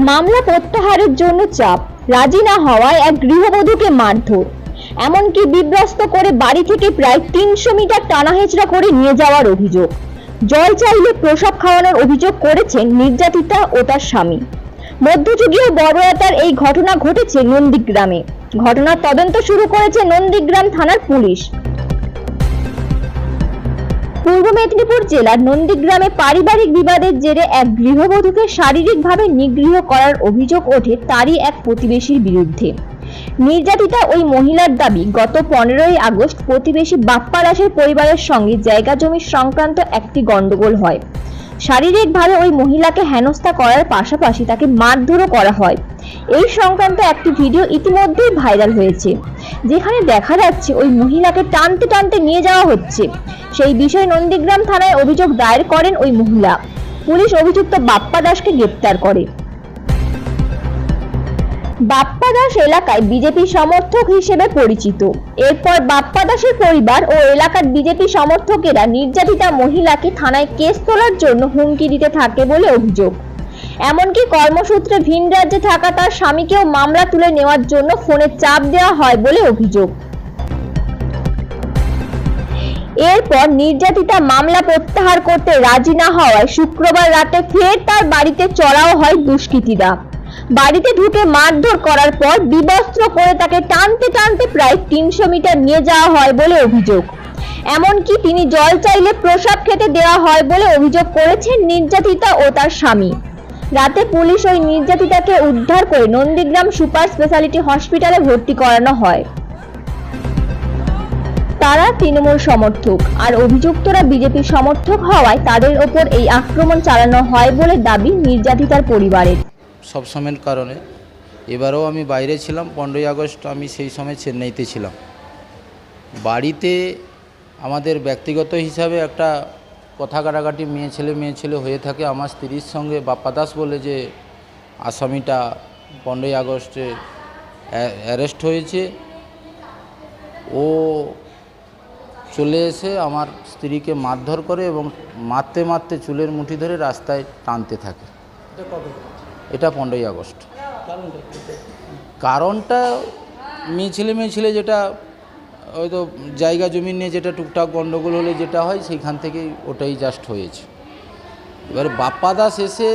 মামলা প্রত্যাহারের জন্য চাপ, রাজি না হওয়ায় এক গৃহবধূকে মারধর। এমনকি বিব্রস্ত করে বাড়ি থেকে প্রায় তিনশো মিটার টানাহেচড়া করে নিয়ে যাওয়ার অভিযোগ। জল চাইলে প্রসাব খাওয়ানোর অভিযোগ করেছেন নির্যাতিতা ও তার স্বামী। মধ্যযুগীয় বড়রাতার এই ঘটনা ঘটেছে নন্দীগ্রামে। ঘটনার তদন্ত শুরু করেছে নন্দীগ্রাম থানার পুলিশ। পূর্ব মেদিনীপুর জেলার নন্দীগ্রামে পারিবারিক বিবাদের জেরে এক গৃহবধূকে শারীরিকভাবে নিগৃহ করার অভিযোগ ওঠে তারই এক প্রতিবেশীর বিরুদ্ধে। নির্যাতিতা ওই মহিলার দাবি, গত পনেরোই আগস্ট প্রতিবেশী বাপ্পা দাসের পরিবারের সঙ্গে জায়গা জমি সংক্রান্ত একটি গন্ডগোল হয়। শারীরিকভাবে ওই মহিলাকে হেনস্থা করার পাশাপাশি তাকে মারধরও করা হয়। এই সংক্রান্ত একটি ভিডিও ইতিমধ্যেই ভাইরাল হয়েছে। যেখানে দেখা যাচ্ছে ওই মহিলাকে টানতে টানতে নিয়ে যাওয়া হচ্ছে। সেই বিষয়ে নন্দীগ্রাম থানায় অভিযোগ দায়ের করেন ওই মহিলা। পুলিশ অভিযুক্ত বাপ্পা দাসকে গ্রেপ্তার করে। বাপ্পা দাস এলাকায় বিজেপি সমর্থক হিসেবে পরিচিত। এরপর বাপ্পা দাসের পরিবার ও এলাকার বিজেপি সমর্থকেরা নির্যাতিতা মহিলাকে থানায় কেস তোলার জন্য হুমকি দিতে থাকে বলে অভিযোগ। এমনকি কর্মসূত্রে ভিন রাজ্যে থাকা তার স্বামীকেও মামলা তুলে নেওয়ার জন্য ফোনে চাপ দেওয়া হয় বলে অভিযোগ। এরপর নির্যাতিতা মামলা প্রত্যাহার করতে রাজি না হওয়ায় শুক্রবার রাতে ফের তার বাড়িতে চড়াও হয় দুষ্কৃতীরা। বাড়িতে ঢুকে মারধর করার পর বিবস্ত্র করে তাকে টানতে টানতে প্রায় তিনশো মিটার নিয়ে যাওয়া হয় বলে অভিযোগ। এমনকি তিনি জল চাইলে প্রসাব খেতে দেওয়া হয় বলে অভিযোগ করেছেন নির্যাতিতা ও তার স্বামী। রাতে পুলিশ ওই নির্যাতিতাকে উদ্ধার করে নন্দীগ্রাম সুপার স্পেশালিটি হসপিটালে ভর্তি করানো হয়। তারা তৃণমূল সমর্থক আর অভিযুক্তরা বিজেপি সমর্থক হওয়ায় তাদের ওপর এই আক্রমণ চালানো হয় বলে দাবি নির্যাতিতার পরিবারের। সব সময়ের কারণে। এবারেও আমি বাইরে ছিলাম, পনেরোই আগস্ট আমি সেই সময় চেন্নাইতে ছিলাম। বাড়িতে আমাদের ব্যক্তিগত হিসাবে একটা কথা কাটাকাটি মেয়ে ছেলে মেয়ে ছেলে হয়ে থাকে। আমার স্ত্রীর সঙ্গে বাপ্পা দাস বলে যে আসামিটা পনেরোই আগস্টে অ্যারেস্ট হয়েছে। ও চলে এসে আমার স্ত্রীকে মারধর করে এবং মারতে মারতে চুলের মুঠি ধরে রাস্তায় টানতে থাকে। এটা পনেরোই আগস্ট। কারণটা মেয়ে ছেলে মেয়ে ছেলে যেটা হয়তো জায়গা জমি নিয়ে যেটা টুকটাক গণ্ডগোল হলে যেটা হয়, সেইখান থেকেই ওটাই জাস্ট হয়েছে। এবার বাপ্পা দাস এসে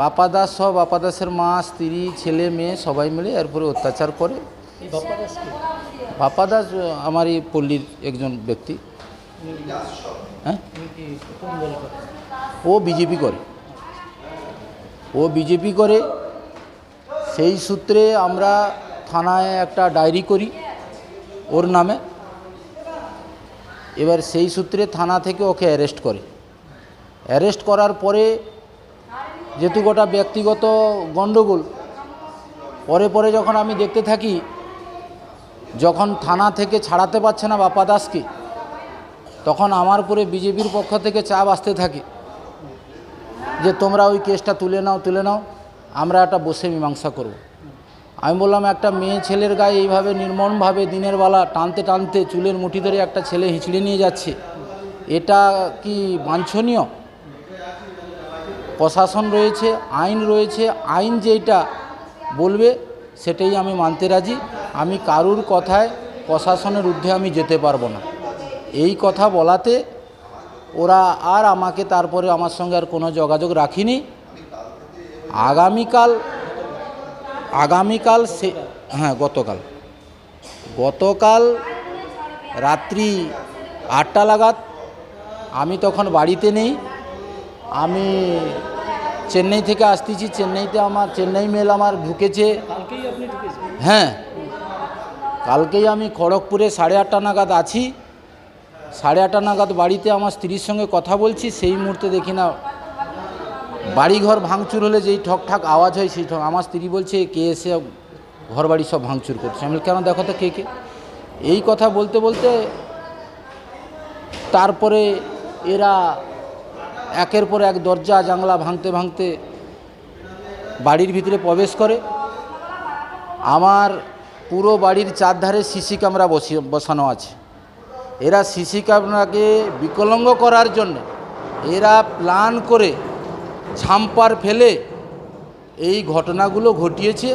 বাপ্পা দাস সব বাপ্পা দাসের মা, স্ত্রী, ছেলে, মেয়ে সবাই মিলে এরপরে অত্যাচার করে। বাপ্পা দাস আমার এই পল্লীর একজন ব্যক্তি। হ্যাঁ? ও বিজেপি করে। ও বিজেপি করে, সেই সূত্রে আমরা থানায় একটা ডায়েরি করি। ওর নামে। এবার সেই সূত্রে থানা থেকে ওকে অ্যারেস্ট করে। অ্যারেস্ট করার পরে যেহেতু গোটা ব্যক্তিগত গণ্ডগোল, পরে পরে যখন আমি দেখতে থাকি, যখন থানা থেকে ছাড়াতে পারছে না বাপা দাসকে, তখন আমার উপরে বিজেপির পক্ষ থেকে চাপ আসতে থাকে যে তোমরা ওই কেসটা তুলে নাও তুলে নাও, আমরা একটা বসে মীমাংসা করব। আমি বললাম, একটা মেয়ে ছেলের গায়ে এইভাবে নির্মমভাবে দিনের বেলা টানতে টানতে চুলের মুঠি ধরে একটা ছেলে হিঁচড়ে নিয়ে যাচ্ছে, এটা কি বাঞ্ছনীয়? প্রশাসন রয়েছে, আইন রয়েছে, আইন যেটা বলবে সেটাই আমি মানতে রাজি। আমি কারুর কথায় প্রশাসনের ঊর্ধ্বে আমি যেতে পারব না। এই কথা বলাতে ওরা আর আমাকে তারপরে আমার সঙ্গে আর কোনো যোগাযোগ রাখিনি। আগামীকাল আগামীকাল সে হ্যাঁ গতকাল। গতকাল রাত্রি আটটা লাগাত আমি তখন বাড়িতে নেই। আমি চেন্নাই থেকে আসতেছি। চেন্নাইতে আমার চেন্নাই মেল আমার ঢুকেছে। হ্যাঁ। কালকেই আমি খড়গপুরে সাড়ে আটটা নাগাদ আছি। সাড়ে আটটা নাগাদ বাড়িতে আমার স্ত্রীর সঙ্গে কথা বলছি। সেই মুহূর্তে দেখি না বাড়িঘর ভাঙচুর হলে যেই ঠক ঠাক আওয়াজ হয়, সেই ঠক আমার স্ত্রী বলছে, কে এসে ঘর বাড়ি সব ভাঙচুর করছে? আমি কেন দেখো তো কে কে? এই কথা বলতে বলতে তারপরে এরা একের পর এক দরজা জানলা ভাঙতে ভাঙতে বাড়ির ভিতরে প্রবেশ করে। আমার পুরো বাড়ির চারধারে সিসি ক্যামেরা বসিয়ে বসানো আছে। এরা সিসি ক্যামেরাকে বিকলঙ্গ করার জন্য এরা প্ল্যান করে ঝাম্পার ফেলে এই ঘটনাগুলো ঘটিয়েছে।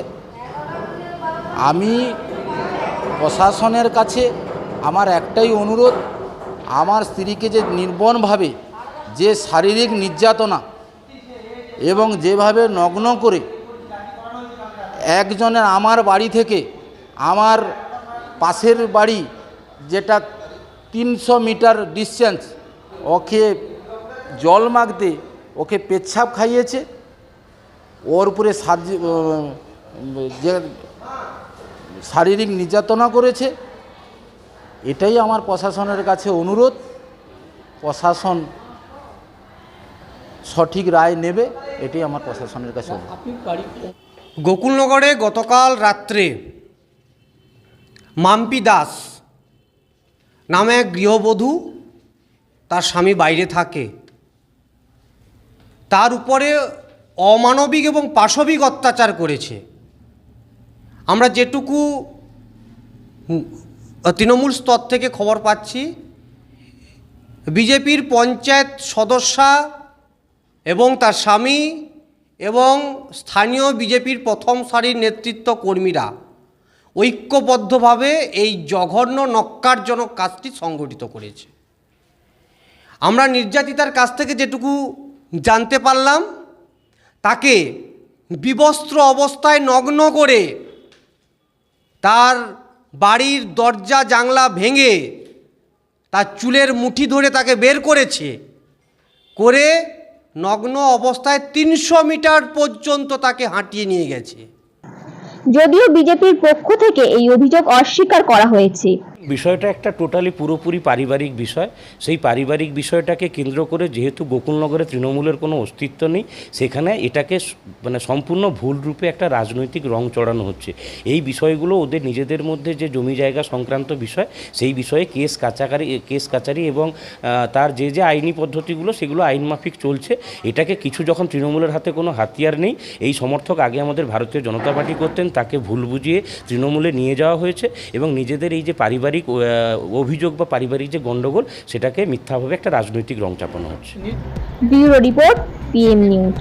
আমি প্রশাসনের কাছে আমার একটাই অনুরোধ, আমার স্ত্রীকে যে নির্বনভাবে যে শারীরিক নির্যাতনা এবং যেভাবে নগ্ন করে একজনের আমার বাড়ি থেকে আমার পাশের বাড়ি যেটা তিনশো মিটার ডিস্টেন্স, ওকে জল মাগতে ওকে পেচ্ছাপ খাইয়েছে। ওর উপরে সাজ- যে শারীরিক নির্যাতনা করেছে। এটাই আমার প্রশাসনের কাছে অনুরোধ। প্রশাসন সঠিক রায় নেবে এটাই আমার প্রশাসনের কাছে অনুরোধ। গোকুলনগরে গতকাল রাত্রে মাম্পি দাস নামে এক গৃহবধূ তার স্বামী বাইরে থাকে। তার উপরে অমানবিক এবং পাশবিক অত্যাচার করেছে। আমরা যেটুকু তৃণমূল স্তর থেকে খবর পাচ্ছি, বিজেপির পঞ্চায়েত সদস্যা এবং তার স্বামী এবং স্থানীয় বিজেপির প্রথম সারির নেতৃত্ব কর্মীরা ঐক্যবদ্ধভাবে এই জঘন্য নক্কারজনক কাজটি সংগঠিত করেছে। আমরা নির্যাতিতার কাছ থেকে যেটুকু জানতে পারলাম, তাকে বিবস্ত্র অবস্থায় নগ্ন করে তার বাড়ির দরজা জাংলা ভেঙে তার চুলের মুঠি ধরে তাকে বের করেছে। করে নগ্ন অবস্থায় তিনশো মিটার পর্যন্ত তাকে হাঁটিয়ে নিয়ে গেছে। যদিও বিজেপির পক্ষ থেকে এই অভিযোগ অস্বীকার করা হয়েছে বিষয়টা একটা টোটালি পুরোপুরি পারিবারিক বিষয়। সেই পারিবারিক বিষয়টাকে কেন্দ্র করে যেহেতু গোকুলনগরে তৃণমূলের কোনো অস্তিত্ব নেই, সেখানে এটাকে মানে সম্পূর্ণ ভুল রূপে একটা রাজনৈতিক রং চড়ানো হচ্ছে। এই বিষয়গুলো ওদের নিজেদের মধ্যে যে জমি জায়গা সংক্রান্ত বিষয়, সেই বিষয়ে কেস কাচাকারি, কেস কাচারি এবং তার যে যে আইনি পদ্ধতিগুলো, সেগুলো আইন মাফিক চলছে। এটাকে কিছু যখন তৃণমূলের হাতে কোনো হাতিয়ার নেই, এই সমর্থক আগে আমাদের ভারতীয় জনতা পার্টি করতেন, তাকে ভুল বুঝিয়ে তৃণমূলে নিয়ে যাওয়া হয়েছে এবং নিজেদের এই যে পারিবারিক আহ, অভিযোগ বা পারিবারিক যে গন্ডগোল সেটাকে মিথ্যাভাবে একটা রাজনৈতিক রং চাপানো হচ্ছে। Bureau report PM news.